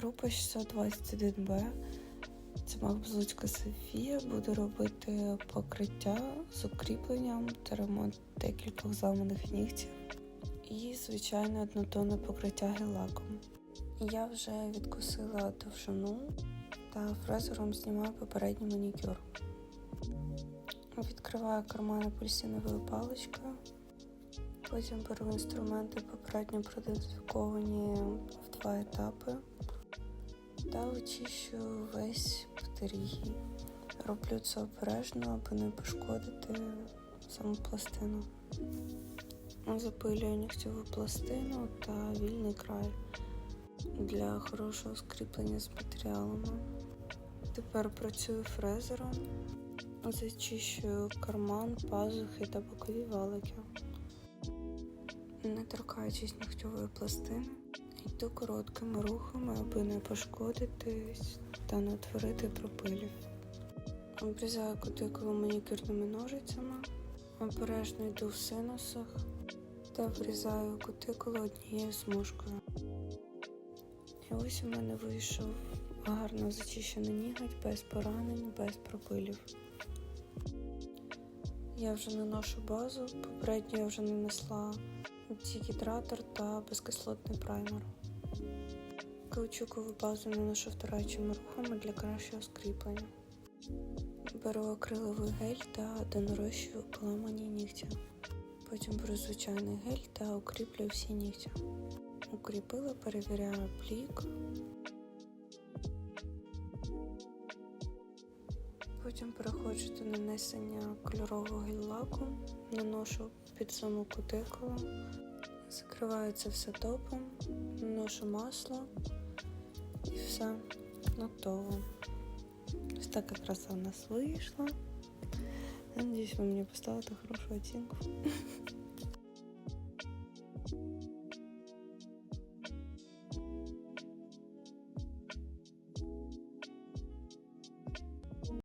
Група 621Б. Це Мавзуцька Софія буде робити покриття з укріпленням та ремонт декількох зламаних нігтів. І, звичайно, однотонне покриття гель-лаком. Я вже відкусила довжину та фрезером знімаю попередній манікюр. Відкриваю карман апельсиновою паличкою. Потім беру інструменти попередньо продезінфіковані в два етапи та очищу весь птерігій. Роблю це обережно, аби не пошкодити саму пластину. Запилюю нігтєву пластину та вільний край для хорошого скріплення з матеріалами. Тепер працюю фрезером, зачищую карман, пазухи та бокові валики. Не торкаючись нігтєвої пластини, йду короткими рухами, аби не пошкодитись та не утворити пропилів. Обрізаю кутикулу манікюрними ножицями, обережно йду в синусах та врізаю кутикулу однією смужкою. І ось у мене вийшов гарно зачищений ніготь, без поранень, без пропилів. Я вже наношу базу, попередньо я вже нанесла дегідратор та безкислотний праймер. Каучукову базу наношу втираючими рухами для кращого скріплення. Беру акриловий гель та донарощую поламані нігті. Потім беру звичайний гель та укріплюю всі нігті. Укріпила, перевіряю плік. Потім переходжу до нанесення кольорового гель-лаку, наношу під саму кутикулу, закриваю це все топом, наношу масло і все готово. Ось така краса у нас вийшла. Надіюсь, ви мені поставите хорошу оцінку.